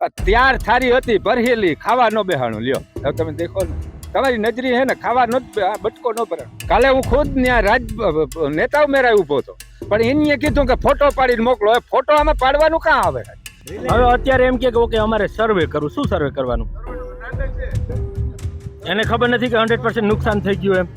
ત્યાર થારી હતી ભરેલી ખાવા ન બેહાણું. લ્યો હવે તમે દેખો ને. તમારી નજરી હે ને ખાવા નો બટકો ન ભરે. કાલે હું ખુદ ત્યાં રાજ નેતાઓ ઉમેરાય ઊભો હતો. પણ એને કીધું કે ફોટો પાડીને મોકલો. હવે ફોટો આમાં પાડવાનું કાં આવે? હવે અત્યારે એમ કે ઓકે અમારે સર્વે કરવું. શું સર્વે કરવાનું? એને ખબર નથી કે હંડ્રેડ પર્સન્ટ નુકસાન થઈ ગયું એમ.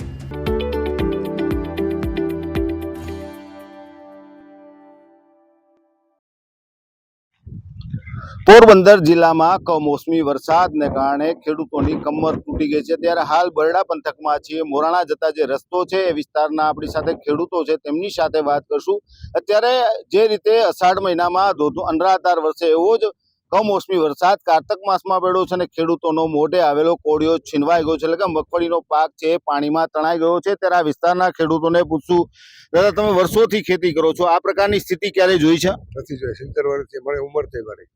પોરબંદર જિલ્લામાં કમોસમી વરસાદને કારણે ખેડૂતોની કમર તૂટી ગઈ છે. ત્યારે હાલ બરડા પંથકમાં છીએ મોરાણા જતા જે રસ્તો છે એ વિસ્તારના આપણી સાથે ખેડૂતો છે, તેમની સાથે વાત કરશું. અત્યારે જે રીતે અષાઢ મહિનામાં ધોધો અનરાધાર વરસે એવો જ કમોસમી વરસાદ કારતક માસમાં પડ્યો છે અને ખેડૂતોનો મોઢે આવેલો કોળિયો છીનવાઈ ગયો છે. એટલે કે મગફળીનો પાક છે પાણીમાં તણાઈ ગયો છે. ત્યારે આ વિસ્તારના ખેડૂતોને પૂછશું, દાદા, તમે વર્ષોથી ખેતી કરો છો. આ પ્રકારની સ્થિતિ ક્યારે જોઈ છે? નથી જોઈ. સિત્તેર વર્ષથી મને ઉંમર થઈ મારી.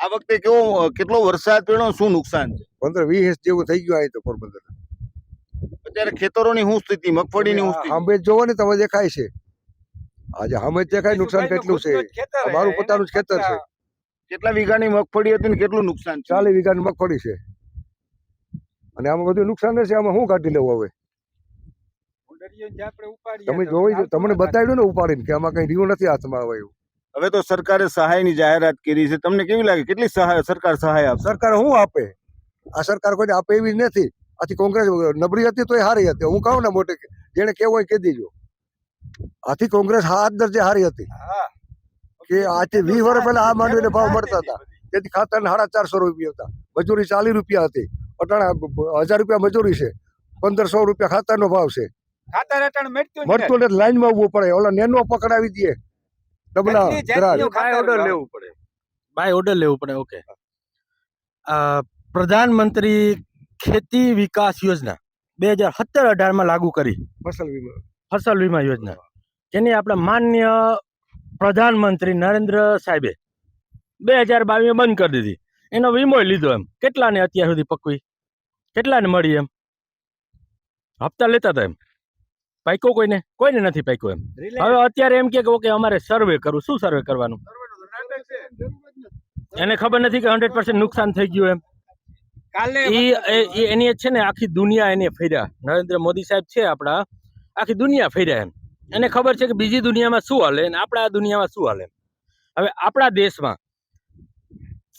આ વખતે કેવો કેટલો વરસાદ પડ્યો શું નુકસાન છે? પંદર વીસ જેવું થઈ ગયું અહીં તો પોરબંદર. અત્યારે ખેતરોની શું સ્થિતિ? મગફળીની શું સ્થિતિ? આંબે જોવો ને તમે દેખાય છે. આજે જ દેખાય નુકસાન કેટલું છે. અમારું પોતાનું જ ખેતર છે. કેટલા વીઘાની મગફળી હતી ને કેટલું નુકસાન છે? ચાલીસ વીઘાની મગફળી છે. અને આમાં બધું નુકસાન છે આમાં શું કાઢી લેવું હવે? તમે જોઈ તમને બતાવ્યું ને ઉપાડીને કે આમાં કઈ રહ્યું નથી હાથમાં આવે એવું. હવે તો સરકારે સહાયની જાહેરાત કરી છે. તમને કેવી લાગે? કેટલી સહાય સરકાર સહાય આપે સરકાર શું આપે? આ સરકાર કોઈને આપે એવી જ નથી. આથી કોંગ્રેસ નબળી હતી તો એ હારી હતી. હું કહું ને મોટે જેને કેવું હોય કહી દેજો. આથી કોંગ્રેસ હાથ દરજે હારી હતી. કે આજથી વીસ વર્ષ પહેલા આ માંડવીને ભાવ મળતા હતા. તેથી ખાતર સાડા ચારસો રૂપિયા હતા. મજૂરી ચાલીસ રૂપિયા હતી. અટાણા હજાર રૂપિયા મજૂરી છે. પંદરસો રૂપિયા ખાતરનો ભાવ છે. મળતું લાઈનમાં ઉભવું પડે. ઓલા નેનો પકડાવી દે. ડબલા ખાતર ઓર્ડર લેવું પડે. બાય ઓર્ડર લેવું પડે ઓકે પ્રધાનમંત્રી ખેતી વિકાસ યોજના બે હજાર સત્તર અઢારમાં લાગુ કરી. ફસલ વીમા. ફસલ વીમા યોજના. જેની આપણા માન્ય પ્રધાનમંત્રી નરેન્દ્ર સાહેબે બે હજાર બાવીસ બંધ કરી દીધી. એનો વીમો લીધો એમ. કેટલાને અત્યાર સુધી પકવી? કેટલાને મળી એમ? હપ્તા લેતા હતા એમ. પાક્યો કોઈને? કોઈને નથી પાક્યો એમ. હવે અત્યારે એમ કે ઓકે અમારે સર્વે કરવું. શું સર્વે કરવાનું? એને ખબર નથી કે હંડ્રેડ પર્સન્ટ નુકસાન થઈ ગયું એમ. એ- એની છે ને આખી દુનિયા એને ફેર્યા. નરેન્દ્ર મોદી સાહેબ છે આપણા. આખી દુનિયા ફેર્યા એમ. એને ખબર છે કે બીજી દુનિયામાં શું હાલે અને આપણા દુનિયામાં શું હાલે હવે આપણા દેશમાં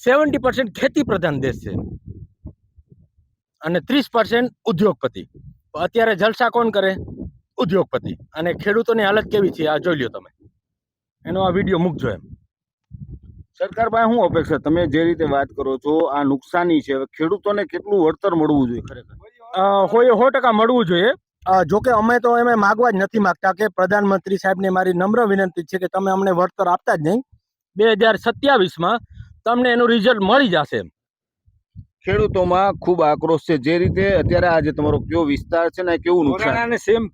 સેવન્ટી પર્સન્ટ ખેતી પ્રધાન દેશ છે. અને ત્રીસ પર્સન્ટ ઉદ્યોગપતિ. તો અત્યારે જલસા કોણ કરે? ઉદ્યોગપતિ. અને ખેડૂતોની હાલત કેવી છે? આ જોઈ લ્યો તમે. એનો આ વીડિયો મૂકજો એમ. સરકાર પાસે શું અપેક્ષા તમે જે રીતે વાત કરો છો આ નુકસાની છે. ખેડૂતોને કેટલું વળતર મળવું જોઈએ ખરેખર? હોય સો ટકા મળવું જોઈએ. જોકે અમે તો એમ માગવા જ નથી માગતા કે પ્રધાનમંત્રી સાહેબને મારી નમ્ર વિનંતી છે કે તમે અમને વળતર આપતા જ નહીં. બે હજાર સત્યાવીસમાં તમને એનું રિઝલ્ટ મળી જશે એમ. ખેડૂતોમાં ખૂબ આક્રોશ છે. જે રીતે અત્યારે આજે તમારો કયો વિસ્તાર છે ને કેવું નુકસાન? સેમ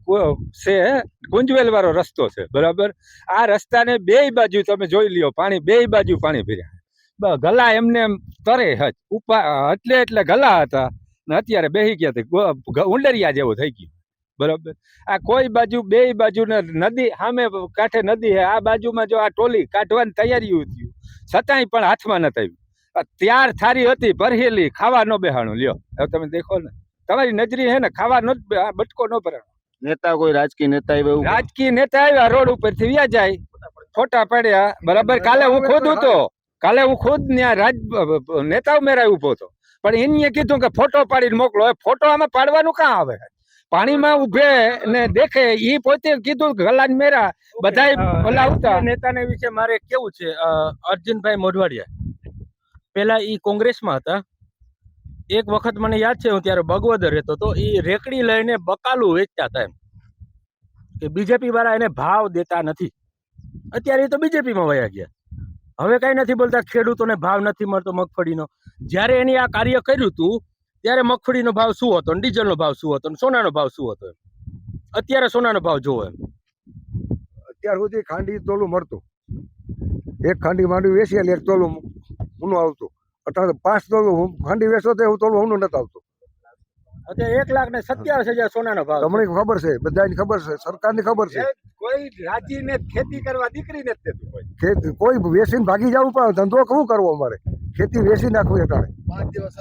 છે. કુંજવેલ વાળો રસ્તો છે. બરાબર? આ રસ્તાને બેય બાજુ તમે જોઈ લ્યો. પાણી બેય બાજુ પાણી ભર્યા. બ- ગલા એમને એમ તરે હજ ઉપા એટલે એટલે ગલા હતા. ને અત્યારે બેહી ગયા તે ઉંડરિયા જેવું થઈ ગયું. બરાબર? આ કોઈ બાજુ બેય બાજુ નદી સામે કાંઠે નદી હે આ બાજુમાં જો આ ટોલી કાઢવાની તૈયારી થયું. છતાંય પણ હાથમાં નથી આવ્યું ત્યાર થારી હતી ભરેલી ખાવા નો બેહાણું. લ્યો હવે તમે દેખો ને. તમારી નજરી હે ને ખાવા નો બટકો નો ભરાણો. નેતા કોઈ રાજકીય નેતા આવ્યા રાજકીય નેતા આવ્યા રોડ ઉપરથી વ્યા જાય. ફોટા પડ્યા. બરાબર કાલે હું ખુદ હતો. કાલે હું ખુદ ત્યાં રાજ નેતાઓ ઉમેરાય ઊભો હતો. પણ એને કીધું કે ફોટો પાડીને મોકલો. ફોટો આમાં પાડવાનું કાં આવે? પાણીમાં ઉભે ને દેખે. એ પોતે કીધું કે ગલાન મેરા. બધા ઓલા આવતા નેતાને વિશે મારે કેવું છે? અર્જુનભાઈ મોઢવાડિયા. પેલા એ કોંગ્રેસમાં હતા. એક વખત મને યાદ છે, હું ત્યારે બગવદર રહેતો તો એ રેકડી લઈને બકાલું વેચતા હતા એમ. કે બીજેપી વાળા એને ભાવ દેતા નથી. અત્યારે એ તો બીજેપીમાં વયા ગયા. હવે કાંઈ નથી બોલતા, ખેડૂતોને ભાવ નથી મળતો મગફળીનો. જ્યારે એની આ કાર્ય કર્યું હતું ત્યારે મગફળીનો ભાવ શું હતો ડીઝલનો ભાવ શું હતો સોનાનો ભાવ શું હતો અત્યારે સોનાનો ભાવ જોવો એમ. અત્યાર સુધી ખાંડી તોલું મળતું એક ખાંડી માંડવી વેચી એક તોલું ઊનું આવતું. અત્યારે પાંચ તોલું ખાંડી વેચો તો હું તોલું ઊનું નથી આવતું. અત્યારે એક લાખ ને સત્યાવીસ હજાર સોનાનો ભાવ. તમને ખબર છે બધાની ખબર છે સરકારની ખબર છે. કોઈ રાજીને ખેતી કરવા દીકરી નથી દેતું કોઈ કોઈ વેચીને ભાગી જવું પણ ધંધો શું કરવો અમારે? ખેતી વેસી નાખવી અટાણે પાંચ દિવસ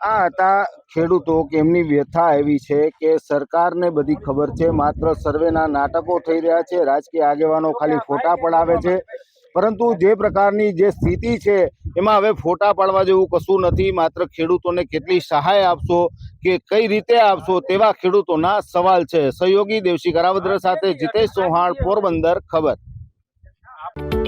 આ હતા ખેડૂતો કે એમની વ્યથા એવી છે કે સરકારને બધી ખબર છે માત્ર સર્વેના નાટકો થઈ રહ્યા છે રાજકીય આગેવાનો ખાલી ફોટા પડાવે છે. પરંતુ જે પ્રકારની જે સ્થિતિ છે, એમાં હવે ફોટા પાડવા જેવું કશું નથી, માત્ર ખેડૂતોને કેટલી સહાય આપશો કે કઈ રીતે આપશો તેવા ખેડૂતોના સવાલ છે. સહયોગી દેવશી કરાવદ્ર સાથે જીતેશ ચૌહાણ, પોરબંદર, ખબર.